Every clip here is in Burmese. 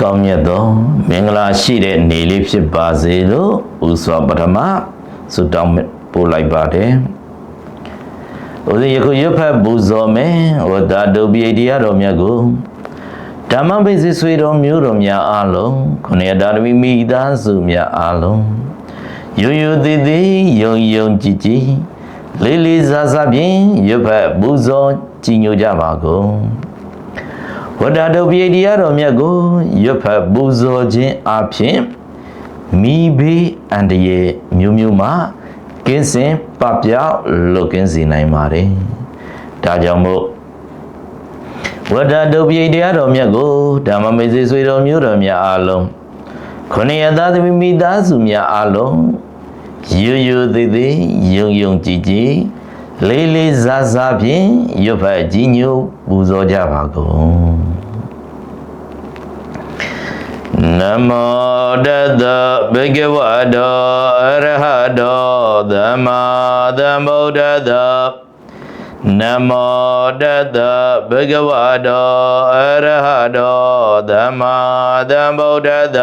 ကောင်းမြတ်သောမင်္ဂလာရှိတဲ့နေ့လေးဖြစ်ပါစေလို့ဥစွာပထမဆုတောင်းပို့လိုက်ပါတယ်။ဦးဇင်းယခုရွတ်ဖတ်ပူဇော်မယ်ဝတ္တဒုပိယတရားတော်မြတ်ကိုဓမ္မပိစိဆွေတော်မျိုးတော်များအားလုံးခொနရတာသမီမိသားစုများအားလုံးယုံယုံသေးသေးယုံယုံကြည်ကြည်လေးလေးစားစားဖြင့်ရွတ်ဖတ်ပူဇော်ကြည်ညိုကြပါကုန် ဝတ္တဒုပိယတရားတော်မြတ်ကိုရွတ်ဖတ်ပူဇော်ခြင်းအပြင်မိဘေးအန္တရာယ်မျိုးမျိုးမှကင်းစင်ပပျောက်လွတ်ကင်းစေနိုင်ပါတယ်ဒါကြောင့်မို့ဝတ္တဒုပိယတရားတော်မြတ်ကိုဓမ္မမေစေဆွေတော်မျိုးတော်များအားလုံးခொနည်းသားသမီးမိသားစုများအားလုံးယူယူသေးသေးယုံယုံကြည်ကြည် လေးလေးစားစားဖြင့်ရွတ်ဖတ်ကြီးညိုပူဇော်ကြပါကုန်နမောတတဗုဒ္ဓဝါဒောအရဟတောသမ္မာသမ္ဗုဒ္ဓတ္တနမောတတဗုဒ္ဓဝါဒောအရဟတောသမ္မာသမ္ဗုဒ္ဓတ္တ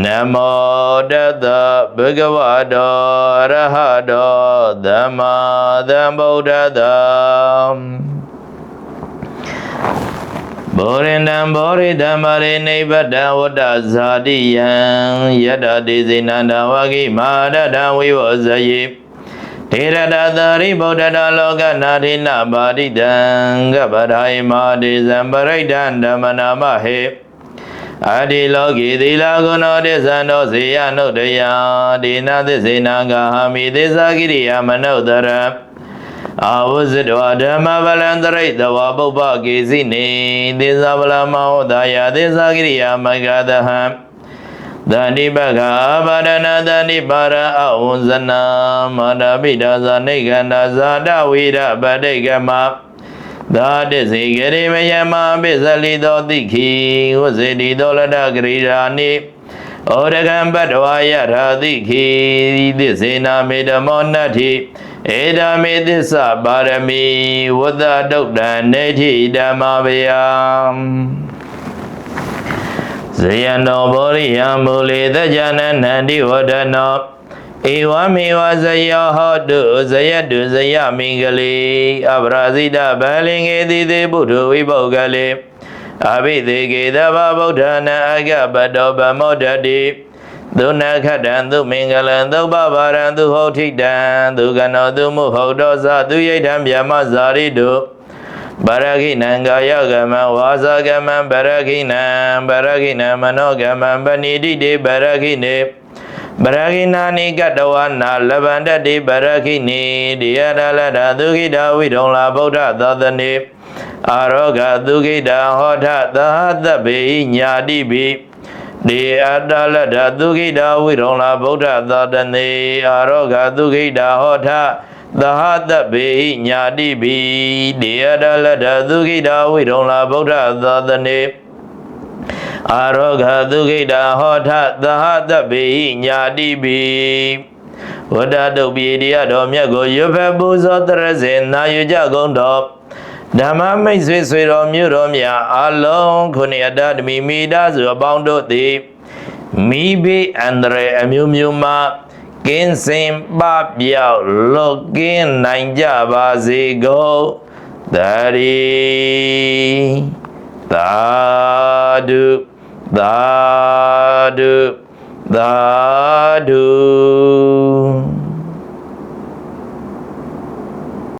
နမောတတဗုဒ္ဓဝါဒောအရဟတောသမ္မာသမ္ဗုဒ္ဓတ္တဘောရင်တံဘောရိဓမ္မရိနိဗ္ဗတံဝတ္တဇာတိယံယတတိစေနန္ဒဝဂိမာရတံဝိဝဇယေထေရတသရိဗုဒ္ဓတလောကနာထိနပါတိတံကပရာယမာတိဇံပရိဒံဓမ္မနာမဟေ အာဒီလောကိသီလာဂုဏောတိသံတော်ဇေယနုတယဒေနသစ္စေနာဂဟမိသစ္စာကိရိယာမနုဿရအာဝဇ္ဇတောဓမ္မဗလံတရိတဝပုပ္ပကေစီနေသစ္စာဗလမောဒါယသစ္စာကိရိယာမဂဒဟံသန္တိပကဘာဒနာသန္တိပါရအဝဇနာမာဒပိဒါဇာနေကန္တာဇာတဝိရပတိကမ သာတစေဂရိမယမပိစလိသောတိခိဝစေတိသောလတဂရိရာနိဩရကံပတ္တဝါယထာတိခိသစ္စေနာမေဓမောနတ္ထိဧဒာမေသစ္စာပါရမီဝတ္တတုတ်တံနေတိဓမ္မဗယံဇယံတော်ဘောရိယမူလေတကြနနန္တိဝဒနော ဧဝမေဝဇယောဟောတုဇယတုဇယမင်္ဂလေအပရာဇိတဗလင်္ကေတိသေပုထုဝိပုဂ္ဂလေအဘိသေကေသဗ္ဗဗုဒ္ဓနာအကပတောဗမောဒတိသုနခတံသူမင်္ဂလံသုပဗာရံသူဟုတ်ထိတံသူကနောသူမုဟုတ်တော်သသူယိဋ္ဌံဗျမဇာရိတုဗရခိနံကာယကမံဝါစာကမံဗရခိနံဗရခိနံမနောကမံပဏိတိတေဗရခိနေ ဗရခိနာနိကတဝနာလဗန္တတိဗရခိနိဒီယရလဒသုခိတဝိဒုံလာဗုဒ္ဓသောတနေအာရောဂသုခိတဟောထသဟတဗေညာတိပိဒီအတ္တလဒသုခိတဝိဒုံလာဗုဒ္ဓသောတနေအာရောဂသုခိတဟောထသဟတဗေညာတိပိဒီယရလဒသုခိတဝိဒုံလာဗုဒ္ဓသောတနေ အာရောဂသုခိတာဟောထသဟသပေညာတိပိဝတ္တတုပိရိယတော်မြတ်ကိုရွတ်ဖက်ပူဇော်တရစေနာယူကြကုန်တော်ဓမ္မမိတ်ဆွေဆွေတော်မြို့တော်မြတ်အလုံးခုနှစ်အတ္တဓမိမိသားစုအပေါင်းတို့သည်မိဘအန္တရာယ်အမျိုးမျိုးမှကင်းစင်ပပျောက်လွတ်ကင်းနိုင်ကြပါစေကုန်တရီသာဓု သာဓုသာဓု